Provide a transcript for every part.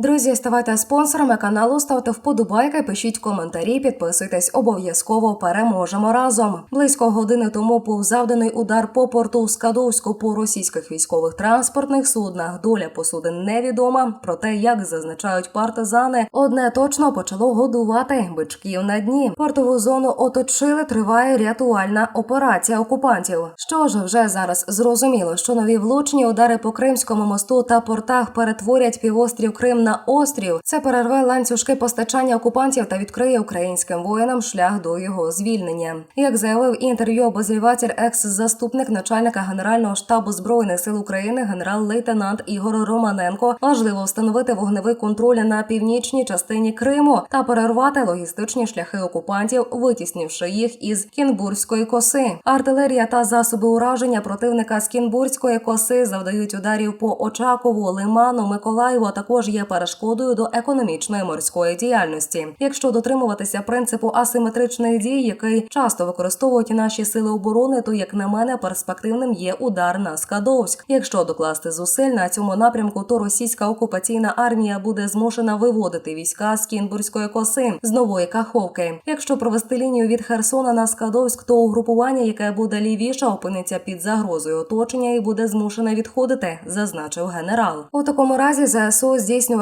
Друзі, ставайте спонсорами каналу, ставте вподобайки, пишіть коментарі, підписуйтесь обов'язково. Переможемо разом. Близько години тому був завданий удар по порту Скадовську по російських військових транспортних суднах. Доля посудин невідома. Проте, як зазначають партизани, одне точно почало годувати бичків на дні. Портову зону оточили. Триває рятувальна операція окупантів. Що ж вже зараз зрозуміло, що нові влучні удари по Кримському мосту та портах перетворять півострів Крим на острів. Це перерве ланцюжки постачання окупантів та відкриє українським воїнам шлях до його звільнення. Як заявив інтерв'ю обозріватель, екс-заступник начальника генерального штабу збройних сил України, генерал-лейтенант Ігор Романенко, важливо встановити вогневий контроль на північній частині Криму та перервати логістичні шляхи окупантів, витіснивши їх із Кінбурзької коси. Артилерія та засоби ураження противника з Кінбурзької коси завдають ударів по Очакову, Лиману, Миколаєву. а Також є перешкодою до економічної морської діяльності. Якщо дотримуватися принципу асиметричних дій, який часто використовують наші сили оборони, то як на мене перспективним є удар на Скадовськ. Якщо докласти зусиль на цьому напрямку, то російська окупаційна армія буде змушена виводити війська з Кінбурзької коси з нової каховки. Якщо провести лінію від Херсона на Скадовськ, то угрупування, яке буде лівіше, опиниться під загрозою оточення і буде змушене відходити, зазначив генерал. У такому разі ЗСУ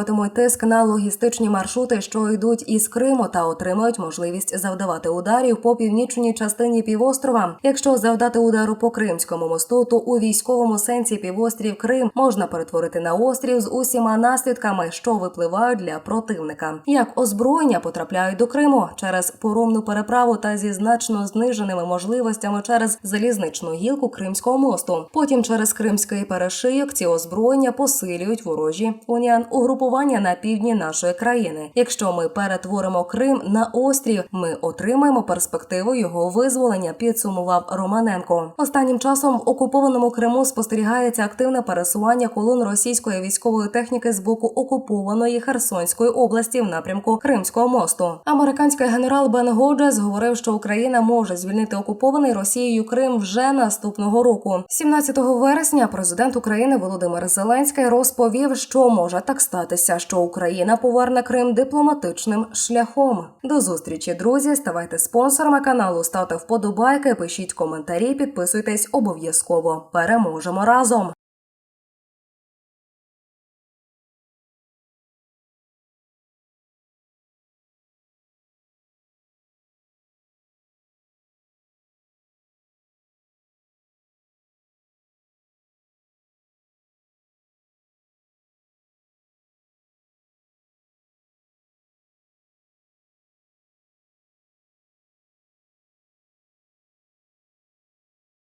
здійснюватимуть тиск на логістичні маршрути, що йдуть із Криму, та отримають можливість завдавати ударів по північній частині півострова. Якщо завдати удару по Кримському мосту, то у військовому сенсі півострів Крим можна перетворити на острів з усіма наслідками, що випливають для противника. Як озброєння потрапляють до Криму через поромну переправу та зі значно зниженими можливостями через залізничну гілку Кримського мосту. Потім через Кримський перешийок ці озброєння посилюють ворожі уніан угрупування на півдні нашої країни. Якщо ми перетворимо Крим на острів, ми отримаємо перспективу його визволення. Підсумував Романенко. Останнім часом в окупованому Криму спостерігається активне пересування колон російської військової техніки з боку окупованої Херсонської області в напрямку Кримського мосту. Американський генерал Бен Годжес говорив, що Україна може звільнити окупований Росією Крим вже наступного року. 17 вересня президент України Володимир Зеленський розповів, що може так статися, що Україна поверне Крим дипломатичним шляхом. До зустрічі, друзі. Ставайте спонсорами каналу, ставте вподобайки, пишіть коментарі, підписуйтесь обов'язково. Переможемо разом.